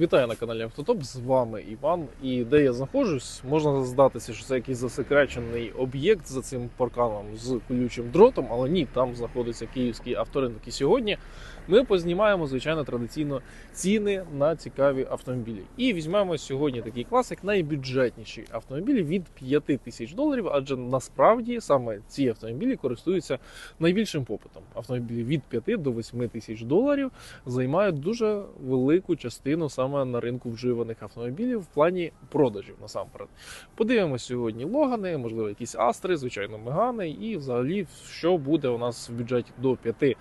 Вітаю на каналі Автотоп. З вами Іван. І де я знаходжусь, можна здатися, що це якийсь засекречений об'єкт за цим парканом з колючим дротом, але ні, там знаходиться київський авторинок. І сьогодні ми познімаємо, звичайно, традиційно ціни на цікаві автомобілі. І візьмемо сьогодні такий класик, найбюджетніші автомобілі від 5 тисяч доларів, адже насправді саме ці автомобілі користуються найбільшим попитом. Автомобілі від 5 до 8 тисяч доларів займають дуже велику частину саме на ринку вживаних автомобілів в плані продажів насамперед. Подивимося сьогодні Логани, можливо, якісь Астри, звичайно, Мегани, і взагалі, що буде у нас в бюджеті до 5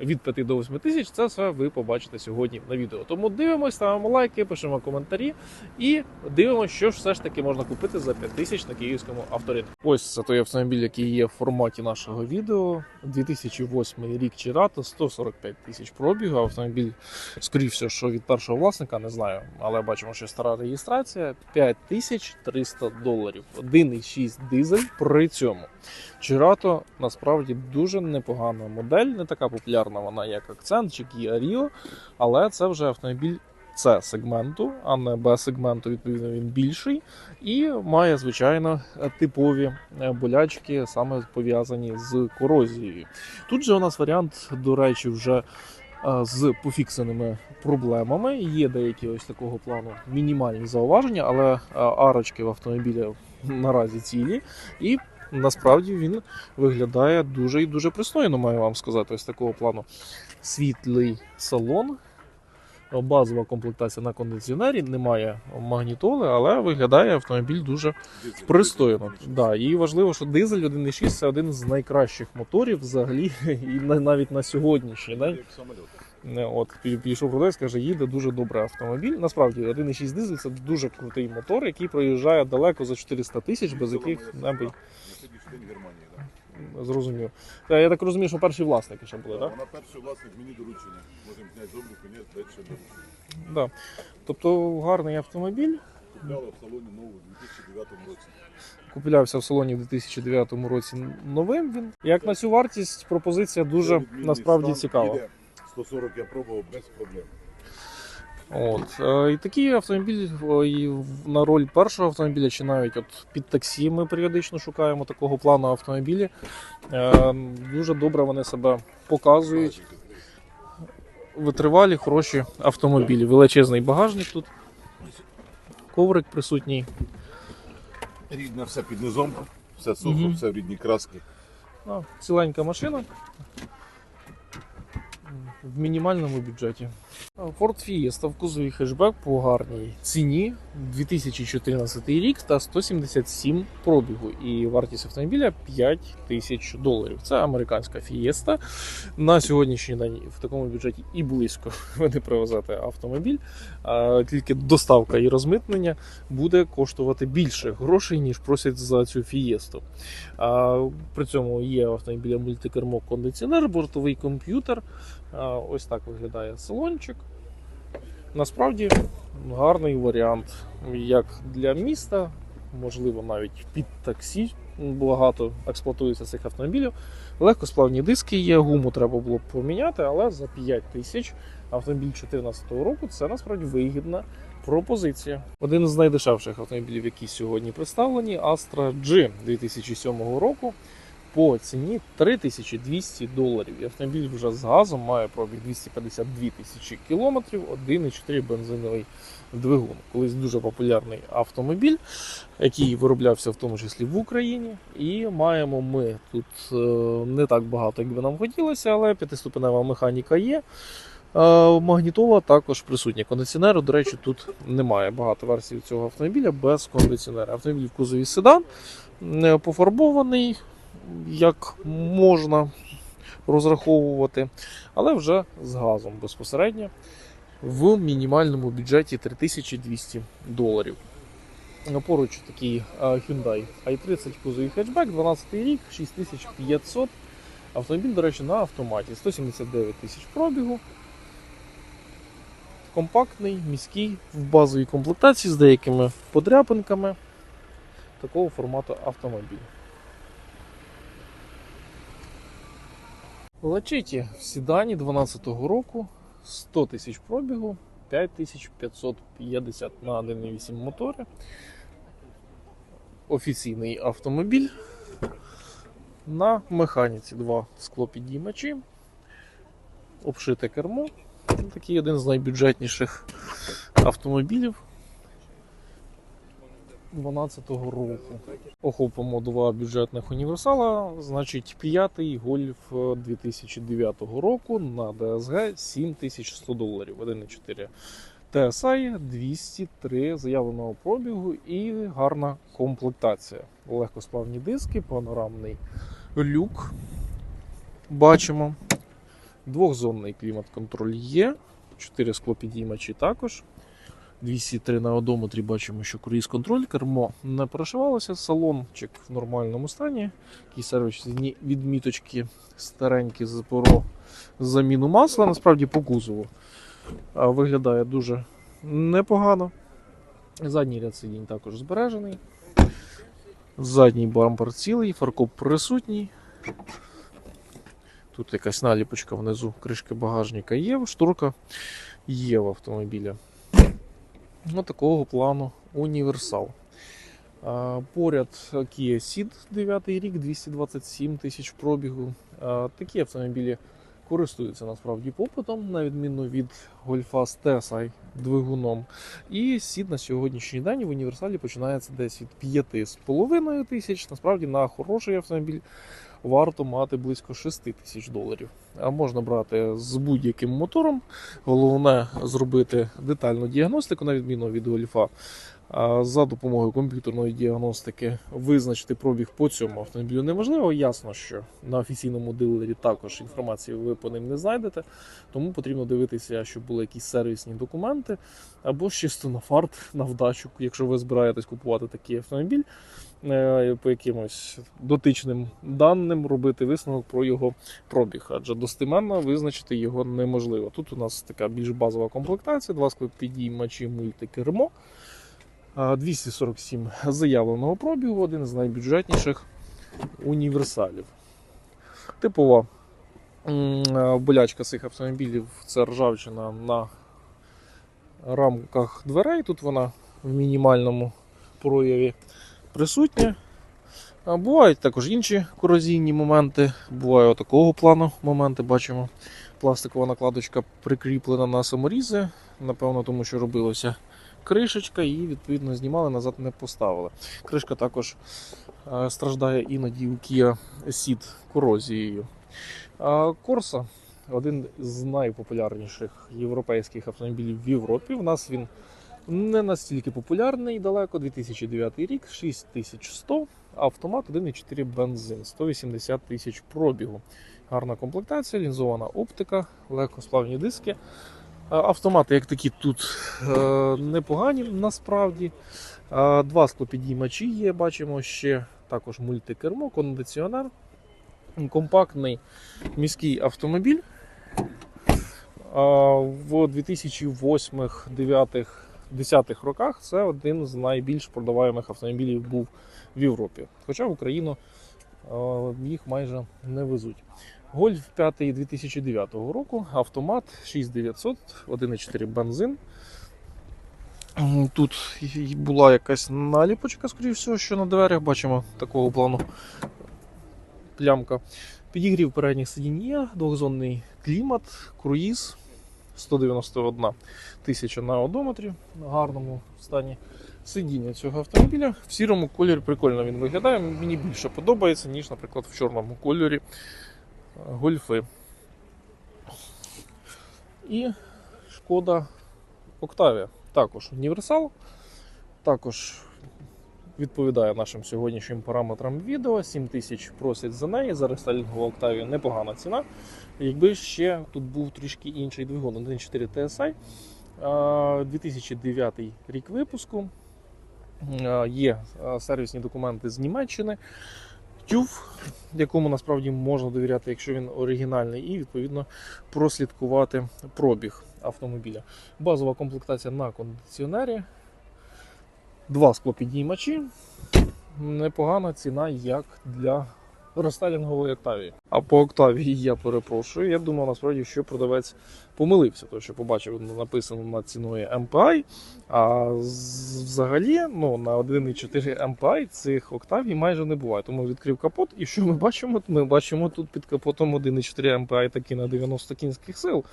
від 5 до 8 тисяч, це все ви побачите сьогодні на відео. Тому дивимось, ставимо лайки, пишемо коментарі і дивимося, що ж все ж таки можна купити за 5 тисяч на київському авторинку. Ось це той автомобіль, який є в форматі нашого відео. 2008 рік Чирата, 145 тисяч пробігу. Автомобіль, скоріше, всього, що від першого власника, не знаю, але бачимо, що стара реєстрація 5300 доларів. 1,6 дизель при цьому. Чирато насправді дуже непогана модель, не така популярна вона, як акцент чи Kia Rio, але це вже автомобіль С сегменту, а не Б сегменту. Відповідно, він більший і має звичайно типові е, болячки, саме пов'язані з корозією. Тут же у нас варіант, до речі, вже. е, З пофіксеними проблемами є деякі ось такого плану мінімальні зауваження, але е, арочки в автомобілі наразі цілі, і насправді він виглядає дуже і дуже пристойно, маю вам сказати. Ось такого плану світлий салон. Базова комплектація на кондиціонері, немає магнітоли, але виглядає автомобіль дуже пристойно. Да, і важливо, що дизель 1.6 це один з найкращих моторів взагалі, і навіть на сьогоднішній день. От пі- підійшов продавець, каже, їде дуже добре автомобіль. Насправді 1.6 дизель це дуже крутий мотор, який проїжджає далеко за 400 тисяч, без яких небудь день Германії, так. зрозумів. Я так розумію, що перші власники ще були, так? Вона перший власник мені доручення. Можемо зняти з обліку, ні, далі ще доручення. Да. Тобто гарний автомобіль. Купляла в салоні нову у 2009 році. Куплявся в салоні в 2009 році новим він. Як на цю вартість, пропозиція дуже Це відмінний насправді стан, цікава. їде. 140 я пробував без проблем. От. Е, І такий автомобіль е, і на роль першого автомобіля, чи навіть от під таксі ми періодично шукаємо такого плану автомобілі. Е, Дуже добре вони себе показують. Витривалі, хороші автомобілі. Величезний багажник тут. Коврик присутній. Рідне все під низом, все сухо, Мгм. все в рідній краски. Ціленька машина. В мінімальному бюджеті. Ford Fiesta в кузові хешбек по гарній ціні 2014 рік та 177 пробігу. І вартість автомобіля 5 тисяч доларів. Це американська Fiesta. На сьогоднішній день в такому бюджеті і близько ви не привезете автомобіль. Тільки доставка і розмитнення буде коштувати більше грошей, ніж просять за цю Fiesta. При цьому є автомобіля мультикермо кондиціонер, бортовий комп'ютер. Ось так виглядає салончик. Насправді гарний варіант як для міста, можливо, навіть під таксі. Багато експлуатується цих автомобілів. Легкосплавні диски є, гуму треба було б поміняти, але за 5 тисяч автомобіль 2014 року це насправді вигідна пропозиція. Один з найдешевших автомобілів, які сьогодні представлені, Astra G 2007 року по ціні 3200 доларів. І автомобіль вже з газом має пробіг 252 тисячі кілометрів, 1,4 бензиновий двигун. Колись дуже популярний автомобіль, який вироблявся в тому числі в Україні. І маємо ми тут е, не так багато, як би нам хотілося, але п'ятиступенева механіка є. Е, Магнітола також присутня. Кондиціонеру, до речі, тут немає багато версій цього автомобіля без кондиціонера. Автомобіль в кузові седан, не пофарбований, як можна розраховувати, але вже з газом безпосередньо в мінімальному бюджеті 3200 доларів. Поруч такий е, Hyundai i30 кузовий хетчбек, 12 рік, 6500. Автомобіль, до речі, на автоматі. 179 тисяч пробігу. Компактний, міський, в базовій комплектації з деякими подряпинками такого формату автомобіль. Лачеті в Сідані 12-го року 100 тисяч пробігу, 5550 на 1.8 моторі. Офіційний автомобіль. На механіці два склопідіймачі, обшите кермо. Такий один з найбюджетніших автомобілів 2012 року. Охопимо два бюджетних універсала, значить п'ятий гольф 2009 року на ДСГ 7100 доларів, 1,4 TSI 203 заявленого пробігу і гарна комплектація. Легкосплавні диски, панорамний люк. Бачимо. Двохзонний клімат-контроль є. 4 склопідіймачі також. 203 на одометрі бачимо, що круїз контроль, кермо не перешивалося, салончик в нормальному стані. Такі сервісні відміточки старенькі з про заміну масла, насправді по кузову. Виглядає дуже непогано. Задній ряд сидінь також збережений. Задній бампер цілий, фаркоп присутній. Тут якась наліпочка внизу кришки багажника є, шторка є в автомобілі. Ну, такого плану універсал. Поряд Kia Ceed 9 рік, 227 тисяч пробігу. Такі автомобілі користуються насправді попитом, на відміну від Golfa з TSI двигуном. І Ceed на сьогоднішній день в універсалі починається десь від 5,5 тисяч. Насправді на хороший автомобіль варто мати близько 6 тисяч доларів. А можна брати з будь-яким мотором. Головне зробити детальну діагностику, на відміну від Гольфа. За допомогою комп'ютерної діагностики визначити пробіг по цьому автомобілю неможливо. Ясно, що на офіційному дилері також інформації ви по ним не знайдете, тому потрібно дивитися, щоб були якісь сервісні документи, або чисто на фарт, на вдачу, якщо ви збираєтесь купувати такий автомобіль, е, по якимось дотичним даним робити висновок про його пробіг, адже достеменно визначити його неможливо. Тут у нас така більш базова комплектація, два склопідіймачі мультикермо. А, 247 заявленого пробігу, один з найбюджетніших універсалів. Типова болячка цих автомобілів це ржавчина на рамках дверей. Тут вона в мінімальному прояві присутня. Бувають також інші корозійні моменти. Буває такого плану моменти. Бачимо, пластикова накладочка прикріплена на саморізи. Напевно, тому що робилося кришечка, і відповідно знімали, назад не поставили. Кришка також е, страждає іноді у Kia Ceed корозією. А Corsa один з найпопулярніших європейських автомобілів в Європі. У нас він не настільки популярний далеко. 2009 рік, 6100, автомат 1,4 бензин, 180 тисяч пробігу. Гарна комплектація, лінзована оптика, легкосплавні диски. Е, Автомати, як такі, тут е, непогані насправді. Е, Два склопідіймачі є, бачимо ще також мультикермо, кондиціонер. Компактний міський автомобіль. В 2008-2009 10 роках це один з найбільш продаваємих автомобілів був в Європі. Хоча в Україну їх майже не везуть. Гольф 5 2009 року, автомат 6900, 1,4 бензин. Тут була якась наліпочка, скоріше всього, що на дверях бачимо такого плану плямка. Підігрів передніх сидінь є, двохзонний клімат, круїз 191 тисяча на одометрі на гарному стані сидіння цього автомобіля. В сірому кольорі прикольно він виглядає. Мені більше подобається, ніж, наприклад, в чорному кольорі гольфи. І шкода Octavia. Також універсал. Також відповідає нашим сьогоднішнім параметрам відео. 7 тисяч просять за неї. За рестайлінгову Octavia непогана ціна. Якби ще тут був трішки інший двигун 1.4 TSI. 2009 рік випуску. Є сервісні документи з Німеччини. TÜV, якому насправді можна довіряти, якщо він оригінальний, і відповідно прослідкувати пробіг автомобіля. Базова комплектація на кондиціонері. Два склопідіймачі. Непогана ціна як для рестайлінгової Октавії. А по Октавії я перепрошую. Я думав насправді, що продавець помилився, тому що побачив написано над ціною MPI. А взагалі ну, на 1,4 MPI цих Октавій майже не буває. Тому відкрив капот, і що ми бачимо? Ми бачимо тут під капотом 1,4 MPI таки на 90 кінських сил.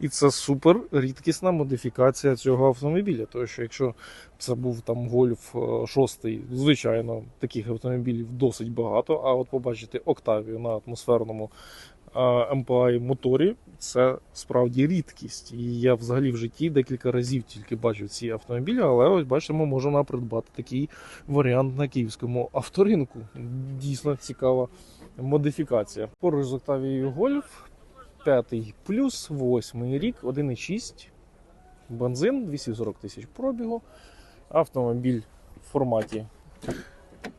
І це супер рідкісна модифікація цього автомобіля. Тому що якщо це був там Гольф 6, звичайно, таких автомобілів досить багато. А от побачити Октавію на атмосферному е, MPI моторі це справді рідкість. І я взагалі в житті декілька разів тільки бачив ці автомобілі, але ось бачимо, можна придбати такий варіант на київському авторинку. Дійсно цікава модифікація. Поруч з Октавією Гольф 5 плюс, 8 рік, 1,6 бензин, 240 тисяч пробігу. Автомобіль в форматі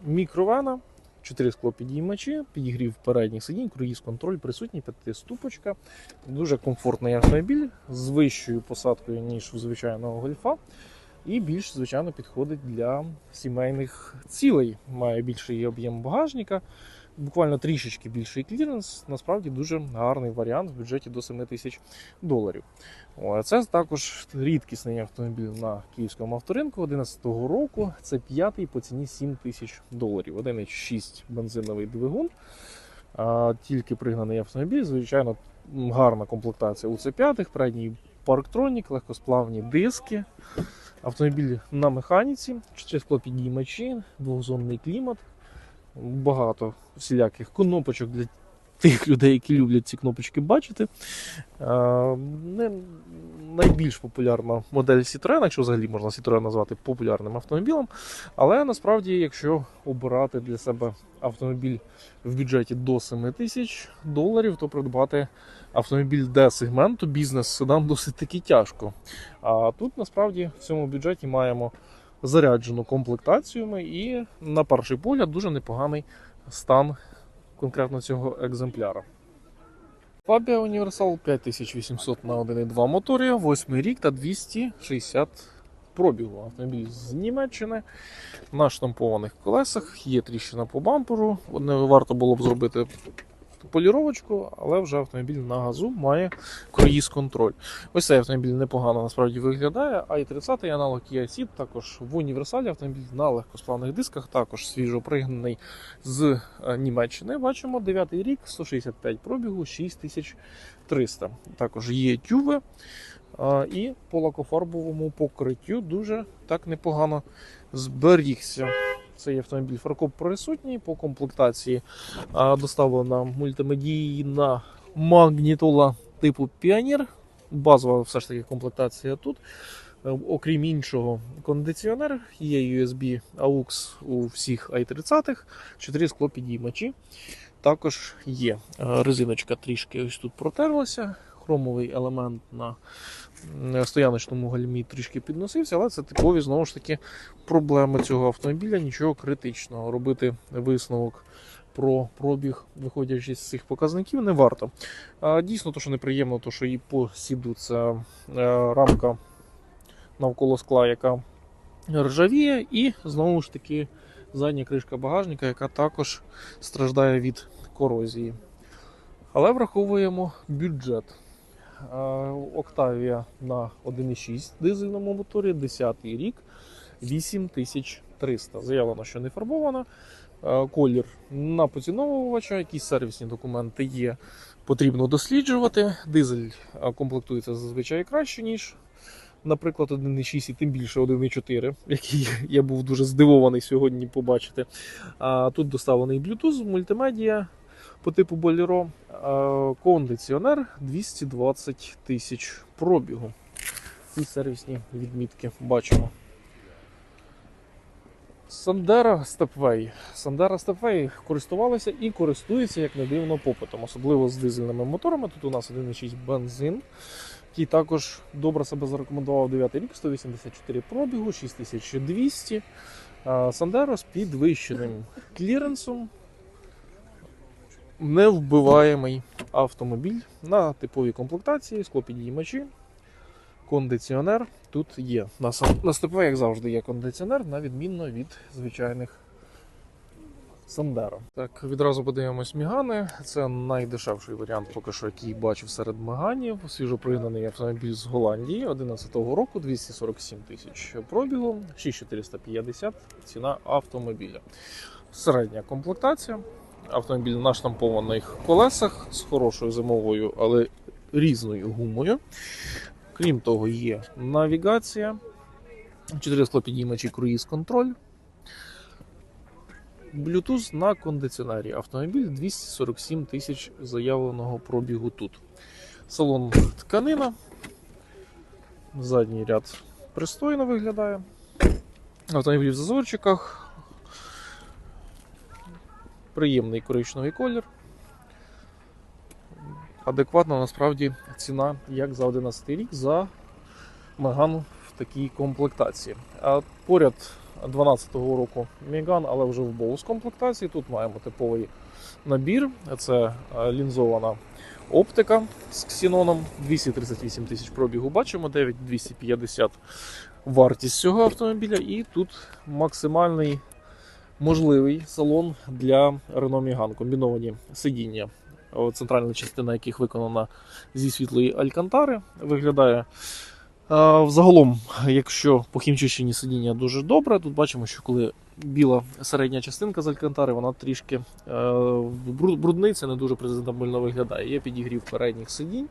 мікровена, 4 склопідіймачі, підігрів передніх сидінь, круїз контроль присутній, п'ятиступочка. Дуже комфортний автомобіль з вищою посадкою, ніж у звичайного гольфа. І більш, звичайно, підходить для сімейних цілей. Має більший об'єм багажника, буквально трішечки більший кліренс. Насправді дуже гарний варіант в бюджеті до 7 тисяч доларів. Це також рідкісний автомобіль на київському авторинку 2011 року. Це п'ятий по ціні 7 тисяч доларів. 1,6 бензиновий двигун. Тільки пригнаний автомобіль. Звичайно, гарна комплектація у С5, передній парктронік, легкосплавні диски. Автомобіль на механіці, чотири склопідіймачі, двохзонний клімат, багато всіляких кнопочок для тих людей, які люблять ці кнопочки бачити. Е, Не найбільш популярна модель Citroen, якщо взагалі можна Citroen назвати популярним автомобілем. Але насправді, якщо обирати для себе автомобіль в бюджеті до 7 тисяч доларів, то придбати автомобіль D-сегменту бізнес-седан досить таки тяжко. А тут насправді в цьому бюджеті маємо заряджену комплектацію і на перший погляд дуже непоганий стан конкретно цього екземпляра. Fabia Universal 5800 на 1.2 моторі, 8 рік та 260 пробігу. Автомобіль з Німеччини на штампованих колесах, є тріщина по бамперу. Не варто було б зробити поліровочку, але вже автомобіль на газу має круїз контроль. Ось цей автомобіль непогано насправді виглядає. А і 30-й аналог Kia Ceed також в універсалі автомобіль на легкосплавних дисках, також свіжо пригнаний з е, Німеччини. Бачимо 9 рік, 165 пробігу, 6300. Також є тюви. І по лакофарбовому покриттю дуже так непогано зберігся. Цей автомобіль фаркоп присутній по комплектації доставлена мультимедійна магнітола типу Піонір. Базова все ж таки комплектація тут. Е, Окрім іншого, кондиціонер, є USB AUX у всіх i30, 4 склопідіймачі. Також є Е, резиночка трішки ось тут протерлася. Хромовий елемент на стояночному гальмі трішки підносився, але це типові знову ж таки проблеми цього автомобіля. Нічого критичного. Робити висновок про пробіг, виходячи з цих показників, не варто. Дійсно, то, що неприємно, то що і по сіду це рамка навколо скла, яка ржавіє, і знову ж таки задня кришка багажника, яка також страждає від корозії. Але враховуємо бюджет. Октавія на 1,6 дизельному моторі, 10 рік, 8300. Заявлено, що не фарбована. Колір на поціновувача, якісь сервісні документи є, потрібно досліджувати. Дизель комплектується зазвичай краще, ніж, наприклад, 1,6 і тим більше 1,4, який я був дуже здивований сьогодні побачити. Тут доставлений Bluetooth, мультимедіа по типу е, кондиціонер 220 тисяч пробігу. Ці сервісні відмітки бачимо. Sandero Stepway. Sandero Stepway користувалися і користуються, як не дивно, попитом, особливо з дизельними моторами. Тут у нас 1,6 бензин, який також добре себе зарекомендував 9 рік, 184 пробігу, 6200. А, Sandero з підвищеним кліренсом. Невбиваємий автомобіль на типовій комплектації, склопідіймачі, кондиціонер тут є. На, на як завжди, є кондиціонер, на відмінно від звичайних Сандера. Так, відразу подивимось Мігани. Це найдешевший варіант, поки що, який бачив серед Меганів. Свіжопригнаний автомобіль з Голландії 11-го року, 247 тисяч пробігу, 6450 ціна автомобіля. Середня комплектація. Автомобіль на штампованих колесах з хорошою зимовою, але різною гумою. Крім того, є навігація, 4 склопідіймачі круїз контроль. Bluetooth на кондиціонері. Автомобіль 247 тисяч заявленого пробігу тут. Салон тканина. Задній ряд пристойно виглядає. Автомобіль в зазорчиках. Приємний коричневий колір. Адекватна насправді ціна, як за 11 рік, за Меган в такій комплектації. А поряд 12-го року Меган, але вже в боус комплектації. Тут маємо типовий набір. Це е, лінзована оптика з ксеноном. 238 тисяч пробігу бачимо, 9250 вартість цього автомобіля. І тут максимальний можливий салон для Renault Megane. Комбіновані сидіння, центральна частина яких виконана зі світлої алькантари. Виглядає Взагалом, якщо по хімчищенні сидіння дуже добре, тут бачимо, що коли біла середня частинка з алькантари, вона трішки е, брудниця, не дуже презентабельно виглядає. Є підігрів передніх сидінь.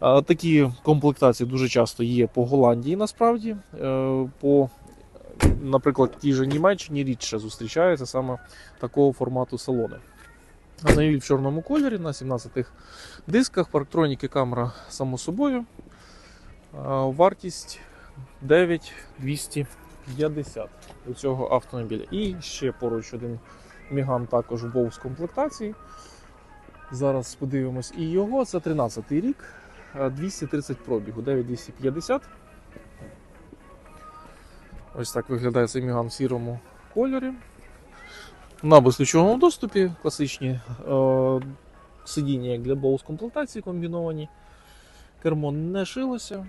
Такі комплектації дуже часто є по Голландії насправді. Е, По, наприклад, тій же Німеччині рідше зустрічаються саме такого формату салони. Автомобіль в чорному кольорі на 17 дисках, парктроніки камера само собою. Вартість 9250 у цього автомобіля. І ще поруч один Міган також в боус комплектації. Зараз подивимось і його. Це 13 й рік, 230 пробігу, 9250. Ось так виглядає цей Міган в сірому кольорі. На безключовому доступі класичні е, сидіння як для боус комплектації комбіновані. Кермо не шилося.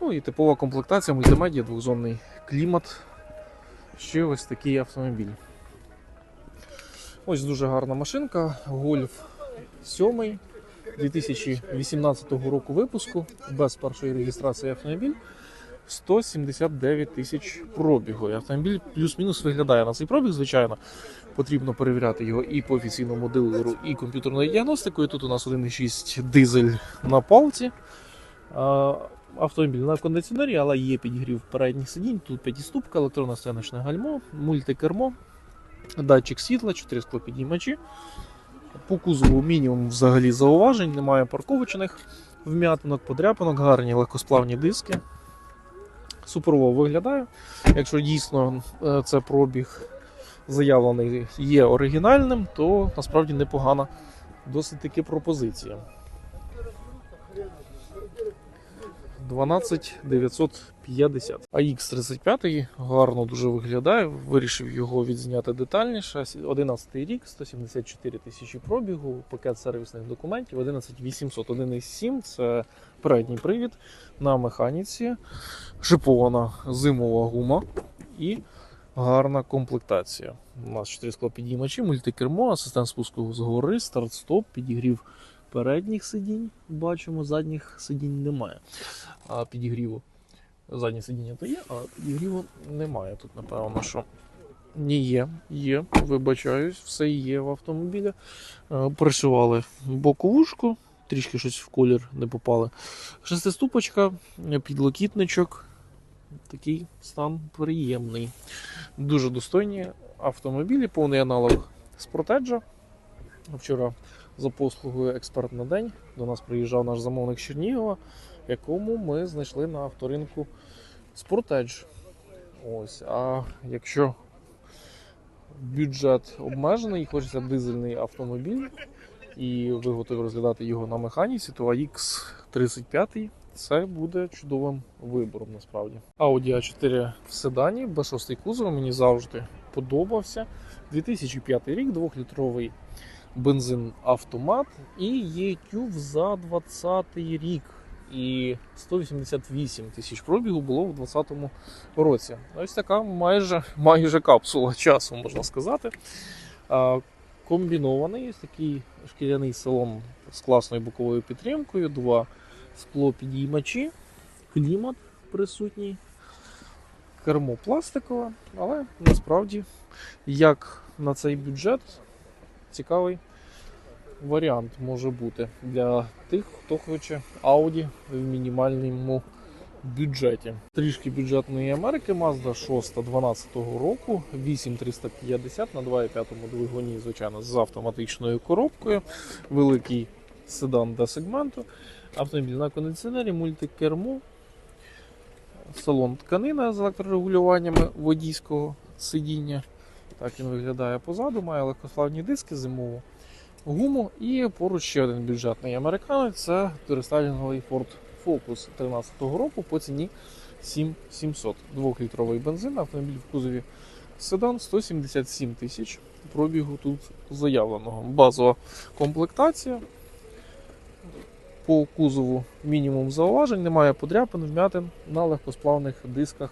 Ну і типова комплектація мультимедіа, двохзонний клімат. Ще ось такий автомобіль. Ось дуже гарна машинка. Гольф 7 2018 року випуску, без першої реєстрації автомобіль. 179 тисяч пробігу. Автомобіль плюс-мінус виглядає на цей пробіг, звичайно. Потрібно перевіряти його і по офіційному дилеру, і комп'ютерною діагностикою. Тут у нас 1,6 дизель на палці. Автомобіль на кондиціонері, але є підігрів передніх сидінь. Тут п'ятиступка, електронне стояночне гальмо, мультикермо, датчик світла, 4 склопідіймачі. По кузову мінімум взагалі зауважень, немає парковочних вм'ятинок, подряпинок, гарні легкосплавні диски. Суперово виглядає. Якщо дійсно е, це пробіг заявлений є оригінальним, то насправді непогана досить таки пропозиція. 12950. AX35 гарно дуже виглядає. Вирішив його відзняти детальніше. 11 рік, 174 тисячі пробігу, пакет сервісних документів, 11800, 1.7 це передній привід на механіці, шипована зимова гума і гарна комплектація. У нас 4 склопідіймачі, мультикермо, асистент спуску згори, старт-стоп, підігрів передніх сидінь. Бачимо, задніх сидінь немає. А підігріву заднє сидіння то є, а підігріву немає. Тут, напевно, що не є, є, вибачаюсь, все є в автомобілі. Е, Пришивали боковушку, трішки щось в колір не попали. Шестиступочка, підлокітничок. Такий стан приємний. Дуже достойні автомобілі, повний аналог Спортеджа. Вчора за послугою експерт на день до нас приїжджав наш замовник Чернігова, якому ми знайшли на авторинку Sportage. Ось, а якщо бюджет обмежений, хочеться дизельний автомобіль, і ви готові розглядати його на механіці, то AX 35 це буде чудовим вибором насправді. Audi A4 в седані, B6 кузов мені завжди подобався. 2005 рік, 2-літровий бензин автомат і є тюв за 20 рік. і 188 тисяч пробігу було в 2020 році. Ось така майже, майже капсула часу, можна сказати. Комбінований ось такий шкіряний салон з класною боковою підтримкою, два склопідіймачі, клімат присутній, кермо пластикове, але насправді, як на цей бюджет, цікавий варіант може бути для тих, хто хоче Audi в мінімальному бюджеті. Трішки бюджетної Америки Mazda 6 12 року, 8350 на 2,5 двигуні, звичайно, з автоматичною коробкою, великий седан до сегменту, автомобіль на кондиціонері, мультикермо, салон тканина з електрорегулюваннями водійського сидіння. Так він виглядає позаду, має легкосплавні диски зимову гуму. І поруч ще один бюджетний американець це рестайлінговий Ford Focus 13-го року по ціні 7700. Двохлітровий бензин, автомобіль в кузові седан 177 тисяч. Пробігу тут заявленого. Базова комплектація. По кузову мінімум зауважень, немає подряпин, вмятин на легкосплавних дисках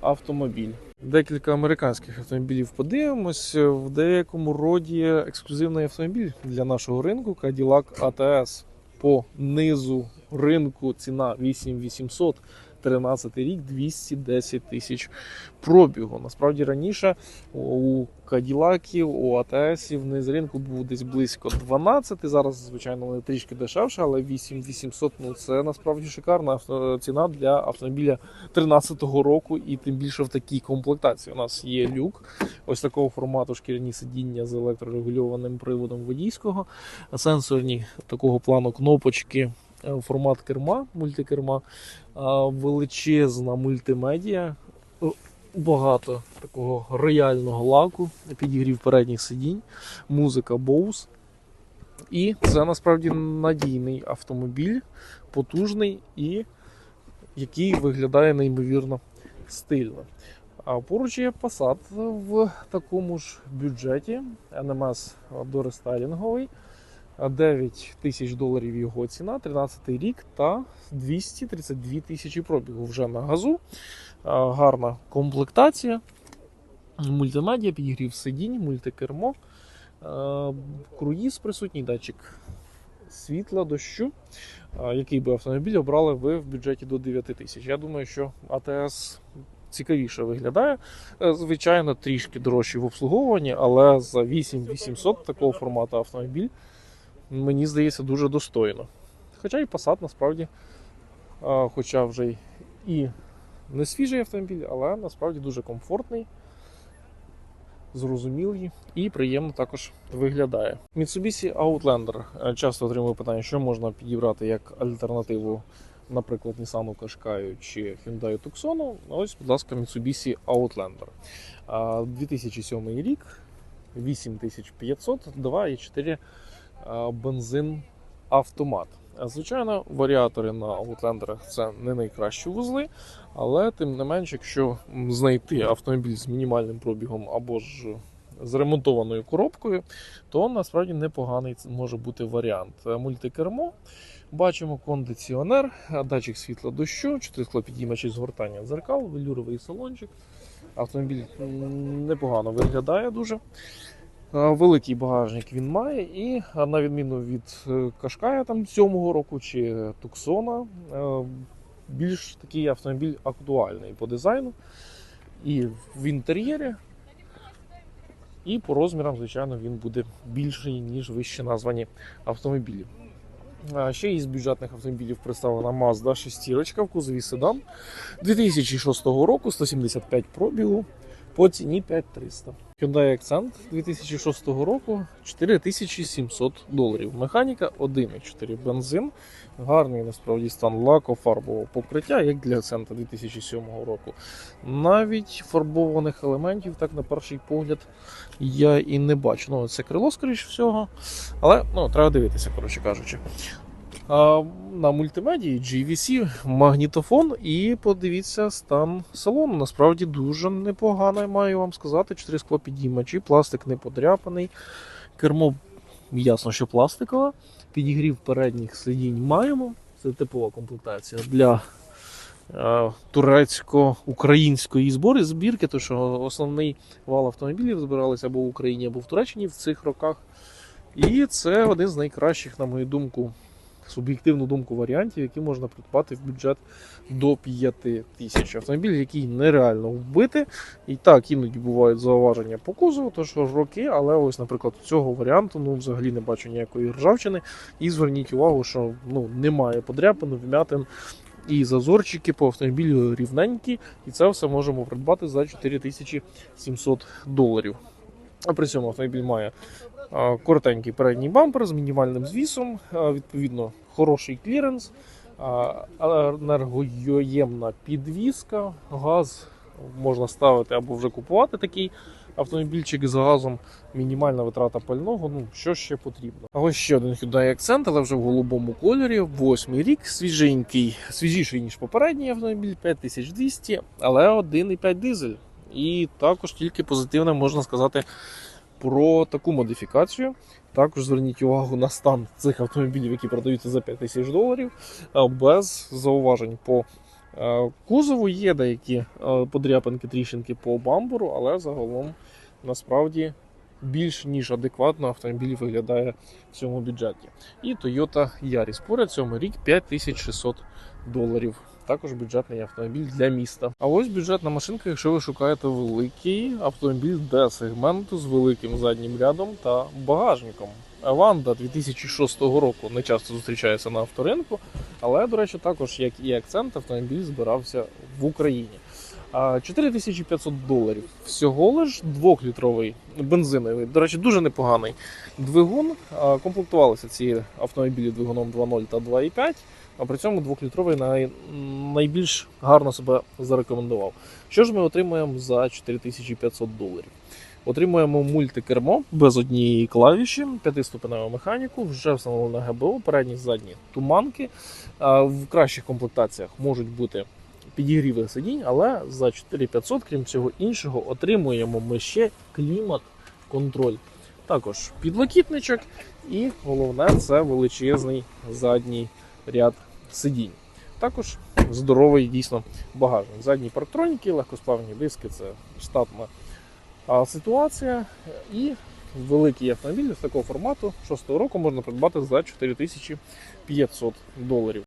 автомобіль. Декілька американських автомобілів подивимось. В деякому роді ексклюзивний автомобіль для нашого ринку Cadillac ATS. По низу ринку ціна 8800, 13 рік 210 тисяч пробігу. Насправді раніше у Каділаків, у АТСів низ ринку був десь близько 12. Зараз, звичайно, вони трішки дешевше, але 8800 ну це насправді шикарна ціна для автомобіля 13-го року, і тим більше в такій комплектації. У нас є люк, ось такого формату шкіряні сидіння з електрорегульованим приводом водійського, сенсорні такого плану кнопочки. е, Формат керма, мультикерма, величезна мультимедіа, о, багато такого рояльного лаку, підігрів передніх сидінь, музика Bose. І це насправді надійний автомобіль, потужний і який виглядає неймовірно стильно. А поруч є Passat в такому ж бюджеті, NMS дорестайлінговий. 9 тисяч доларів його ціна, 13 рік та 232 тисячі пробігу вже на газу. Гарна комплектація, мультимедіа, підігрів сидінь, мультикермо, круїз присутній датчик світла, дощу. Який би автомобіль обрали ви в бюджеті до 9 тисяч. Я думаю, що АТС цікавіше виглядає. Е, Звичайно, трішки дорожчий в обслуговуванні, але за 8800 такого формату автомобіль мені здається дуже достойно. Хоча і Passat насправді, хоча вже і не свіжий автомобіль, але насправді дуже комфортний, зрозумілий і приємно також виглядає. Mitsubishi Outlander. Е, Часто отримую питання, що можна підібрати як альтернативу, наприклад, Nissan Qashqai чи Hyundai Tucson. Ось, будь ласка, Mitsubishi Outlander. 2007 рік, 8500, 2,4 а, бензин автомат. Звичайно, варіатори на Outlanderах це не найкращі вузли, але тим не менш, якщо знайти автомобіль з мінімальним пробігом або ж з ремонтованою коробкою, то насправді непоганий може бути варіант. Е, Мультикермо, бачимо кондиціонер, е, датчик світла дощу, 4 склопідіймачі згортання дзеркал, велюровий салончик. Автомобіль непогано виглядає дуже. Е, Великий багажник він має, і е, на відміну від е, Кашкая там 7-го року чи Туксона, більш такий автомобіль актуальний по дизайну і в інтер'єрі. І по розмірам, звичайно, він буде більший, ніж вище названі автомобілі. Ще із бюджетних автомобілів представлена Mazda 6 в кузові седан 2006 року, 175 пробігу по ціні 5300. Hyundai Accent 2006 року 4700 доларів. Механіка 1,4 бензин. Гарний насправді стан лакофарбового покриття, як для Accent 2007 року. Навіть фарбованих елементів, так на перший погляд, я і не бачу. Ну, це крило, скоріш всього. Але ну, треба дивитися, коротше кажучи. На мультимедії GVC магнітофон і подивіться стан салону. Насправді дуже непогано, маю вам сказати. Чотири скло підіймачі, пластик не подряпаний. Кермо ясно, що пластикове. Підігрів передніх сидінь маємо. Це типова комплектація для е, турецько-української збори збірки, тому що основний вал автомобілів збиралися або в Україні, або в Туреччині в цих роках. І це один з найкращих, на мою думку, суб'єктивну думку варіантів, які можна придбати в бюджет до 5 тисяч. Автомобіль, який нереально вбити. І так, іноді бувають зауваження по кузову, то що роки, але ось, наприклад, цього варіанту ну, взагалі не бачу ніякої ржавчини. І зверніть увагу, що ну, немає подряпин, вмятин. І зазорчики по автомобілю рівненькі, і це все можемо придбати за 4700 доларів. А при цьому автомобіль має коротенький передній бампер з мінімальним звісом, відповідно, хороший кліренс, енергоємна підвізка, газ можна ставити або вже купувати такий автомобільчик з газом, мінімальна витрата пального. Ну що ще потрібно. А ось ще один Hyundai Accent, але вже в голубому кольорі. Восьмий рік, свіженький, свіжіший ніж попередній автомобіль, 5200, але 1,5 дизель. І також тільки позитивне можна сказати про таку модифікацію. Також зверніть увагу на стан цих автомобілів, які продаються за 5 тисяч доларів, без зауважень по е, кузову. Є деякі е, подряпинки, тріщинки по бамперу, але загалом насправді більш ніж адекватно автомобіль виглядає в цьому бюджеті. І Toyota Yaris. Поряд цьому рік 5600 доларів. Також бюджетний автомобіль для міста. А ось бюджетна машинка, якщо ви шукаєте великий автомобіль D-сегменту з великим заднім рядом та багажником. Ванда 2006 року не часто зустрічається на авторинку, але, до речі, також, як і акцент, автомобіль збирався в Україні. А, 4500 доларів. Всього лиш двохлітровий бензиновий. До речі, дуже непоганий двигун. Комплектувалися ці автомобілі двигуном 2.0 та 2.5. А при цьому двохлітровий най... найбільш гарно себе зарекомендував. Що ж ми отримуємо за 4500 доларів? Отримуємо мультикермо без однієї клавіші, п'ятиступеневу механіку, вже встановлене ГБО, передні задні туманки. В кращих комплектаціях можуть бути підігріви сидінь, але за 4500, крім всього іншого, отримуємо ми ще клімат-контроль. Також підлокітничок, і головне це величезний задній ряд сидінь. Також здоровий дійсно багажник. Задні парктроніки, легкосплавні диски це штатна ситуація. І великий автомобіль з такого формату 6 року можна придбати за 4500 доларів.